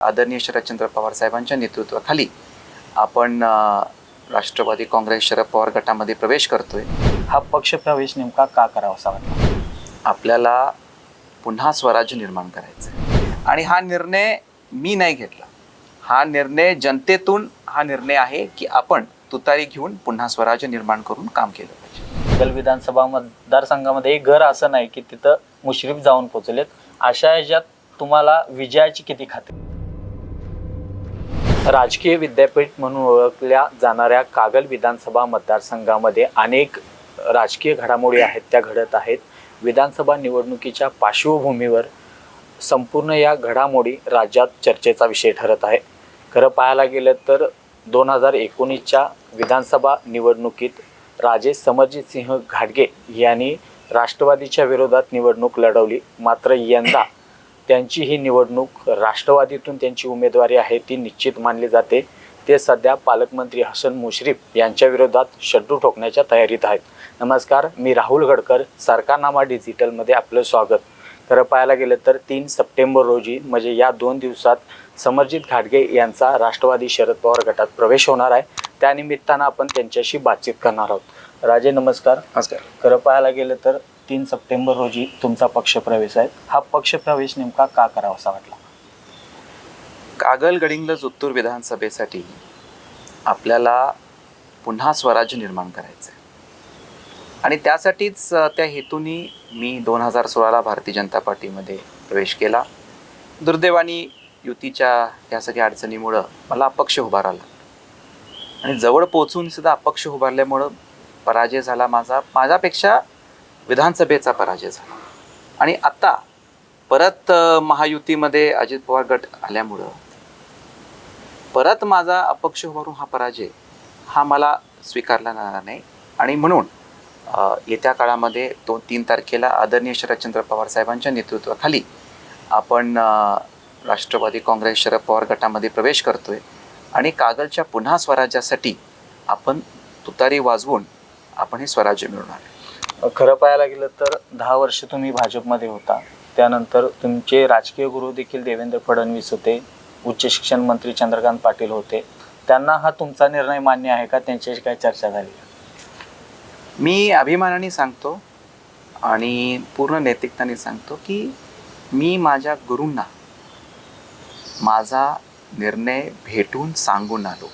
आदरणीय शरदचंद्र पवार साहेबांच्या नेतृत्वाखाली आपण राष्ट्रवादी काँग्रेस शरद पवार गटामध्ये प्रवेश करतोय. हा पक्ष प्रवेश नेमका का करावासा वाटला आपल्याला पुन्हा स्वराज्य निर्माण करायचं आहे आणि हा निर्णय मी नाही घेतला. हा निर्णय जनतेतून हा निर्णय आहे की आपण तुतारी घेऊन पुन्हा स्वराज्य निर्माण करून काम केलं पाहिजे. गल विधानसभा मतदारसंघामध्ये एक घर असं नाही की तिथं मुश्रीफ जाऊन पोचलेत. अशा ह्याच्यात तुम्हाला विजयाची किती खात्री? राजकीय विद्यापीठ म्हणून ओळखल्या जाणाऱ्या कागल विधानसभा मतदारसंघामध्ये अनेक राजकीय घडामोडी आहेत त्या घडत आहेत. विधानसभा निवडणुकीच्या पार्श्वभूमीवर संपूर्ण या घडामोडी राज्यात चर्चेचा विषय ठरत आहे. खरं पाहायला गेलं तर दोन हजार एकोणीसच्या विधानसभा निवडणुकीत राजे समरजित सिंह घाटगे यांनी राष्ट्रवादीच्या विरोधात निवडणूक लढवली. मात्र यंदा त्यांची ही निवडणूक राष्ट्रवादीतून त्यांची उमेदवारी आहे ती निश्चित मानली जाते. ते सध्या पालकमंत्री हसन मुश्रीफ यांच्या विरोधात शड्डू ठोकण्याच्या तयारीत आहेत. नमस्कार मी राहुल गडकर सरकारनामा डिजिटलमध्ये आपलं स्वागत. खरं पाहायला गेलं तर तीन सप्टेंबर रोजी म्हणजे या दोन दिवसात समरजित घाटगे यांचा राष्ट्रवादी शरद पवार गटात प्रवेश होणार आहे. त्यानिमित्तानं आपण त्यांच्याशी बातचीत करणार आहोत. राजे नमस्कार. नमस्कार. खरं पाहायला गेलं तर तीन सप्टेंबर रोजी तुमचा पक्षप्रवेश आहे. हा पक्षप्रवेश नेमका का करावासा वाटला? कागल गडिंग्लज विधानसभेसाठी आपल्याला पुन्हा स्वराज्य निर्माण करायचं आहे आणि त्यासाठीच त्या हेतूनी मी दोन हजार सोळाला भारतीय जनता पार्टीमध्ये प्रवेश केला. दुर्दैवानी युतीच्या या सगळ्या अडचणीमुळं मला अपक्ष उभारायला आणि जवळ पोचून सुद्धा अपक्ष उभारल्यामुळं पराजय झाला माझा. माझ्यापेक्षा विधानसभेचा पराजय झाला. आणि आता परत महायुतीमध्ये अजित पवार गट आल्यामुळं परत माझा अपक्ष उभारून हा पराजय हा मला स्वीकारला जाणार नाही. आणि म्हणून येत्या काळामध्ये दोन तीन तारखेला आदरणीय शरदचंद्र पवार साहेबांच्या नेतृत्वाखाली आपण राष्ट्रवादी काँग्रेस शरद पवार गटामध्ये प्रवेश करतोय आणि कागलच्या पुन्हा स्वराज्यासाठी आपण तुतारी वाजवून आपण हे स्वराज्य मिळवणार. खरं पाहायला गेलं तर दहा वर्ष तुम्ही भाजपमध्ये होता. त्यानंतर तुमचे राजकीय गुरु देखील देवेंद्र फडणवीस होते. उच्च शिक्षण मंत्री चंद्रकांत पाटील होते. त्यांना हा तुमचा निर्णय मान्य आहे का? त्यांच्याशी काय चर्चा झाली मी अभिमानाने सांगतो आणि पूर्ण नैतिकताने सांगतो की मी माझ्या गुरूंना माझा निर्णय भेटून सांगून आलो.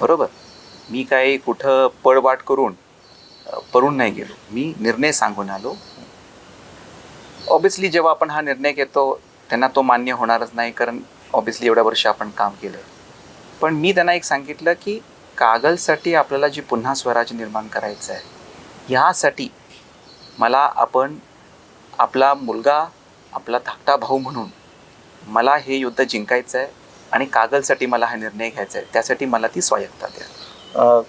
बरोबर? मी काही कुठं पळवाट करून अ, नाही गेलो. मी निर्णय सांगून आलो. ऑब्विसली जेव्हा आपण हा निर्णय घेतो त्यांना तो मान्य होणारच नाही कारण ऑब्विसली एवढ्या वर्ष आपण काम केलं. पण मी त्यांना एक सांगितलं की कागलसाठी आपल्याला जी पुन्हा स्वराज्य निर्माण करायचं आहे ह्यासाठी मला आपण आपला मुलगा आपला धाकटा भाऊ म्हणून मला हे युद्ध जिंकायचं आहे आणि कागलसाठी मला हा निर्णय घ्यायचा आहे त्यासाठी मला ती स्वायत्ता द्या.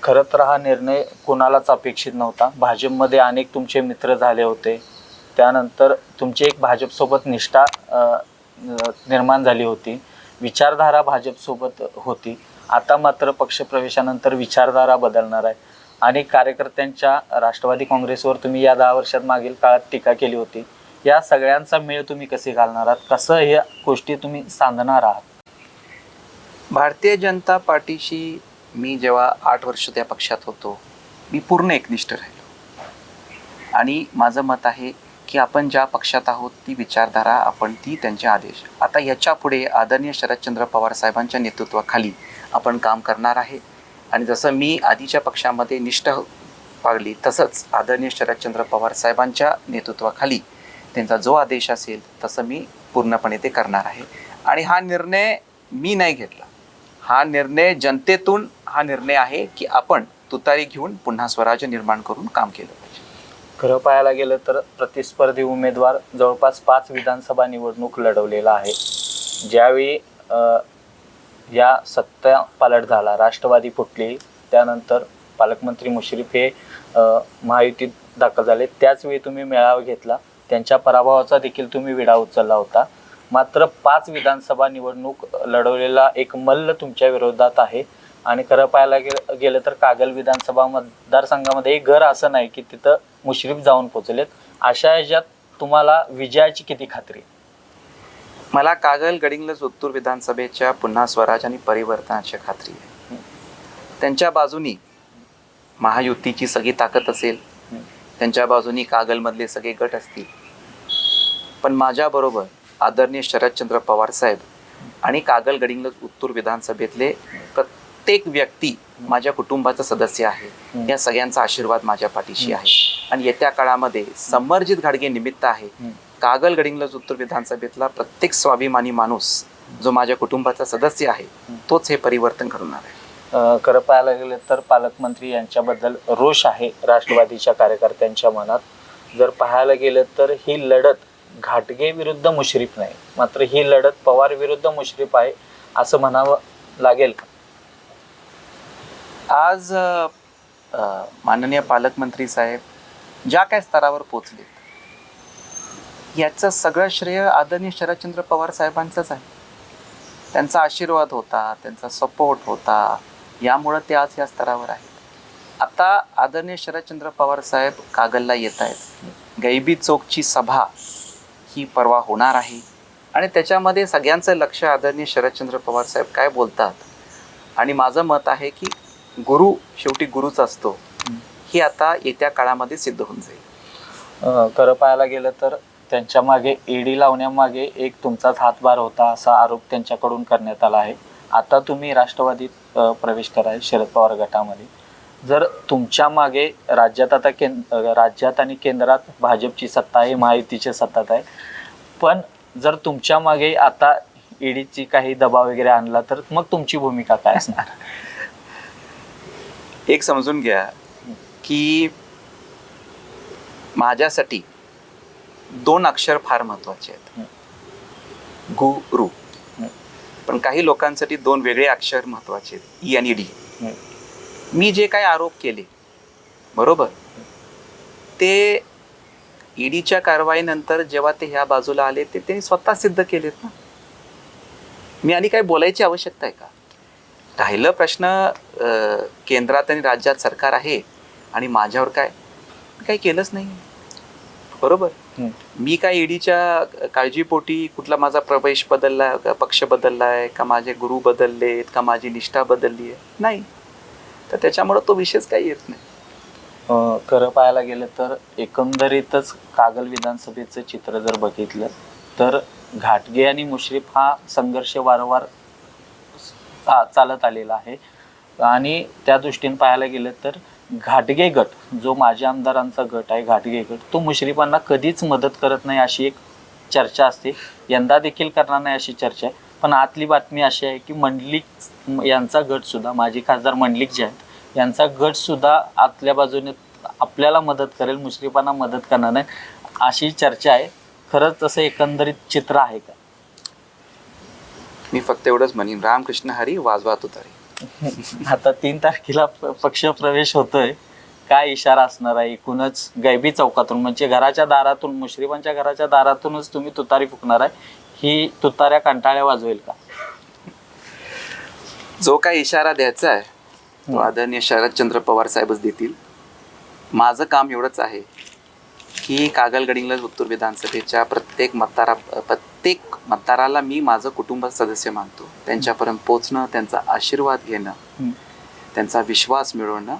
खरं तर हा निर्णय कोणालाच अपेक्षित नव्हता. भाजपमध्ये अनेक तुमचे मित्र झाले होते. त्यानंतर तुमची एक भाजपसोबत निष्ठा निर्माण झाली होती. विचारधारा भाजपसोबत होती. आता मात्र पक्षप्रवेशानंतर विचारधारा बदलणार आहे. आणि कार्यकर्त्यांच्या राष्ट्रवादी काँग्रेसवर तुम्ही या दहा वर्षात मागील काळात टीका केली होती. या सगळ्यांचा मेळ तुम्ही कसे घालणार आहात? कसं ह्या गोष्टी तुम्ही सांधणार आहात? भारतीय जनता पार्टीशी मी जेव्हा आठ वर्ष त्या पक्षात होतो मी पूर्ण एकनिष्ठ राहिलो. आणि माझं मत आहे की आपण ज्या पक्षात आहोत ती विचारधारा आपण ती त्यांचे आदेश. आता याच्यापुढे आदरणीय शरदचंद्र पवार साहेबांच्या नेतृत्वाखाली आपण काम करणार आहे. आणि जसं मी आधीच्या पक्षामध्ये निष्ठ पाळली तसंच आदरणीय शरदचंद्र पवार साहेबांच्या नेतृत्वाखाली त्यांचा जो आदेश असेल तसं मी पूर्णपणे ते करणार आहे. आणि हा निर्णय मी नाही घेतला. हा निर्णय जनतेतून हा निर्णय आहे की आपण तुतारी घेऊन पुन्हा स्वराज्य निर्माण करून काम केलं पाहिजे. खरं पाहायला गेलं तर प्रतिस्पर्धी उमेदवार जवळपास पाच विधानसभा निवडणूक लढवलेला आहे. ज्यावेळी या सत्ता पालट झाला राष्ट्रवादी फुटली त्यानंतर पालकमंत्री मुश्रीफ हे महायुतीत दाखल झाले. त्याचवेळी तुम्ही मेळावा घेतला. त्यांच्या पराभवाचा देखील तुम्ही विडा उचलला होता. मात्र पाच विधानसभा निवडणूक लढवलेला एक मल्ल तुमच्या विरोधात आहे. आणि खरं पाहायला गे- गेलं तर कागल विधानसभा मतदारसंघामध्ये एक घर असं नाही की तिथं मुश्रीफ जाऊन पोचलेत. अशा याच्यात तुम्हाला विजयाची किती खात्री आहे? मला कागल गडिंगलज उत्तूर विधानसभेच्या पुन्हा स्वराज आणि परिवर्तनाची खात्री आहे. त्यांच्या बाजूनी महायुतीची सगळी ताकद असेल. त्यांच्या बाजूनी कागलमधले सगळे गट असतील. पण माझ्याबरोबर आदरणीय शरदचंद्र पवार साहेब आणि कागल गडिंगलज उत्तूर विधानसभेतले प्रत्येक व्यक्ती माझ्या कुटुंबाचा सदस्य आहे. या सगळ्यांचा आशीर्वाद माझ्या पाठीशी आहे. आणि येत्या काळामध्ये समर्जित घाडगे निमित्त आहे. कागल गडिंग्लज उत्तर विधानसभेतला प्रत्येक स्वाभिमानी माणूस जो माझ्या कुटुंबाचा सदस्य आहे तोच हे परिवर्तन घडवणार आहे. खरं पाहायला गेलं तर पालकमंत्री यांच्याबद्दल रोष आहे राष्ट्रवादीच्या कार्यकर्त्यांच्या मनात. जर पाहायला गेलं तर ही लढत घाटगे विरुद्ध मुश्रीफ नाही. मात्र ही लढत पवार विरुद्ध मुश्रीफ आहे असं म्हणावं लागेल का? आज माननीय पालकमंत्री साहेब ज्या काय स्तरावर पोचले याचं सगळं श्रेय आदरणीय शरदचंद्र पवार साहेबांचंच आहे. त्यांचा आशीर्वाद होता त्यांचा सपोर्ट होता यामुळं ते आज या स्तरावर आहेत. आता आदरणीय शरदचंद्र पवार साहेब कागलला येत आहेत. गैबी चौकची सभा ही परवा होणार आहे. आणि त्याच्यामध्ये सगळ्यांचं लक्ष आदरणीय शरदचंद्र पवार साहेब काय बोलतात? आणि माझं मत आहे की गुरु शेवटी गुरुच असतो ही आता येत्या काळामध्ये सिद्ध होऊन जाईल. खरं पाहायला गेलं तर त्यांच्या मागे एडी लावण्यामागे एक तुमचाच हातभार होता असा आरोप त्यांच्याकडून करण्यात आला आहे. आता तुम्ही राष्ट्रवादीत प्रवेश कराल शरद पवार गटामध्ये. जर तुमच्या मागे राज्यात आता केंद राज्यात आणि केंद्रात भाजपची सत्ता आहे महायुतीची सत्ता आहे पण जर तुमच्या मागे आता ईडीची काही दबाव वगैरे आणला तर मग तुमची भूमिका काय असणार? एक समजून घ्या की माझ्यासाठी दोन अक्षर फार महत्त्वाचे आहेत. गुरु. पण काही लोकांसाठी दोन वेगळे अक्षर महत्त्वाचे आहेत. ई आणि डी. मी जे काही आरोप केले बरोबर? ते ईडीच्या कारवाईनंतर जेव्हा ते ह्या बाजूला आले ते ते स्वतः सिद्ध केलेत ना? मी आणि काही बोलायची आवश्यकता आहे का? राहिलं प्रश्न केंद्रात आणि राज्यात सरकार आहे आणि माझ्यावर काय? काही केलंच नाही. बरोबर. मी काय ईडीच्या काळजीपोटी कुठला माझा प्रवेश बदलला का पक्ष बदललाय का माझे गुरु बदललेत का माझी निष्ठा बदलली आहे? नाही. तर त्याच्यामुळं तो विषयच काही येत नाही. खरं पाहायला गेलं तर एकंदरीतच कागल विधानसभेचं चित्र जर बघितलं तर घाटगे आणि मुश्रीफ हा संघर्ष वारंवार चालत आलेला आहे. आणि त्या दृष्टीने पाहायला गेलं तर घाटगे गट जो माजी आमदारांचा गट आहे घाटगे गट तो मुश्रीफांना कधीच मदत करत नाही अशी एक चर्चा असते. यंदा देखील करणार नाही अशी चर्चा आहे. पण आतली बातमी अशी आहे की मंडलिक यांचा गट सुद्धा माजी खासदार मंडलिक जे आहेत यांचा गट सुद्धा आतल्या बाजूने आपल्याला मदत करेल मुश्रीफांना मदत करणार नाही अशी चर्चा आहे. खरंच तसं एकंदरीत चित्र आहे का? मी फक्त एवढंच म्हणेन रामकृष्ण हरी वाजवा तुतारी आता तीन तारखेला पक्ष प्रवेश होतोय. काय इशारा असणार आहे? एकूणच गैबी चौकातून म्हणजे घराच्या दारातून मुश्रीफांच्या घराच्या दारातूनच तुम्ही तुतारी फुकणार आहे. ही तुताऱ्या कंटाळ्या वाजवेल का? जो काही इशारा द्यायचा आहे तो आदरणीय शरदचंद्र पवार साहेबच देतील. माझं काम एवढंच आहे की कागल गडिंग्लज उत्तर विधानसभेच्या प्रत्येक मतदारा प्रत्येक मतदाराला मी माझं कुटुंब सदस्य मानतो त्यांच्यापर्यंत पोचणं त्यांचा आशीर्वाद घेणं. त्यांचा विश्वास मिळवणं.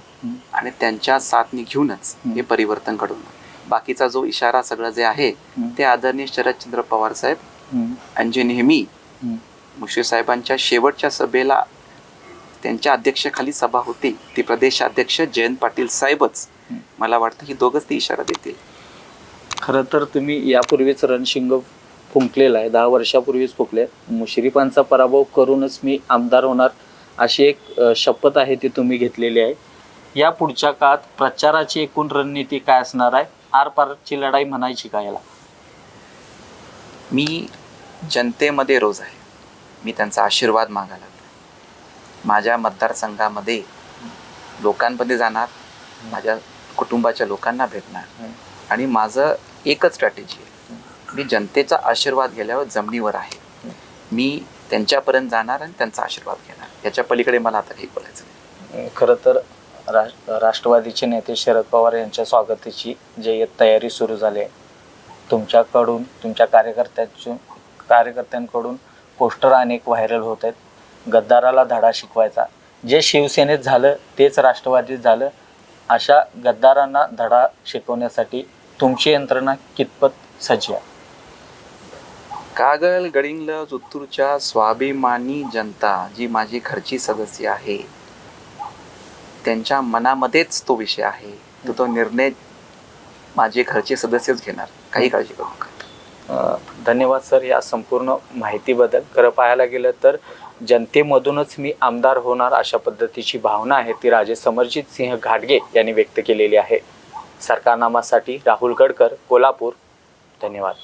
आणि त्यांच्या साथने घेऊनच हे परिवर्तन घडवणं बाकीचा जो इशारा सगळं जे आहे. ते आदरणीय शरदचंद्र पवार साहेब. आणि जे नेहमी. मुश्रीफ साहेबांच्या शेवटच्या सभेला त्यांच्या अध्यक्षाखाली सभा होती ती प्रदेशाध्यक्ष जयंत पाटील साहेबच. मला वाटतं की दोघच ती इशारा देतील खरं तर तुम्ही यापूर्वीच रणशिंग फुंकलेला आहे दहा वर्षापूर्वीच फुंकले मुश्रीफांचा पराभव करूनच मी आमदार होणार अशी एक शपथ आहे ती तुम्ही घेतलेली आहे. या पुढच्या काळात प्रचाराची एकूण रणनीती काय असणार आहे? आर पारची लढाई म्हणायची का याला? मी जनतेमध्ये रोज आहे. मी त्यांचा आशीर्वाद मागायला माझ्या मतदारसंघामध्ये लोकांमध्ये जाणार माझ्या कुटुंबाच्या लोकांना भेटणार आणि माझं एकच स्ट्रॅटेजी आहे. मी जनतेचा आशीर्वाद गेल्यावर जमिनीवर आहे. मी त्यांच्यापर्यंत जाणार आणि त्यांचा आशीर्वाद घेणार. याच्या पलीकडे मला आता काही बोलायचं नाही. खरं तर राष्ट्र राष्ट्रवादीचे नेते शरद पवार यांच्या स्वागताची जे तयारी सुरू झाली आहे तुमच्याकडून तुमच्या कार्यकर्त्यांच्या कार्यकर्त्यांकडून पोस्टर अनेक व्हायरल होत आहेत. गद्दाराला धडा शिकवायचा. जे शिवसेनेत झालं तेच राष्ट्रवादीत झालं. अशा गद्दारांना धडा शिकवण्यासाठी तुमची यंत्रणा कितपत सज्ज? आहे कागल गडिंग्लज उत्तूरच्या स्वाभिमानी जनता जी माझी घरची सदस्य आहे त्यांच्या मनामध्येच तो विषय आहे. तर तो निर्णय माझे घरचे सदस्यच घेणार. काही काळजी करू नका. धन्यवाद सर या संपूर्ण माहितीबद्दल. खरं पाहायला गेलं तर जनतेमधूनच मी आमदार होणार अशा पद्धतीची भावना आहे ती राजे समरजित सिंह घाटगे यांनी व्यक्त केलेली आहे. सरकारनामासाठी राहुल गडकर कोल्हापूर. धन्यवाद.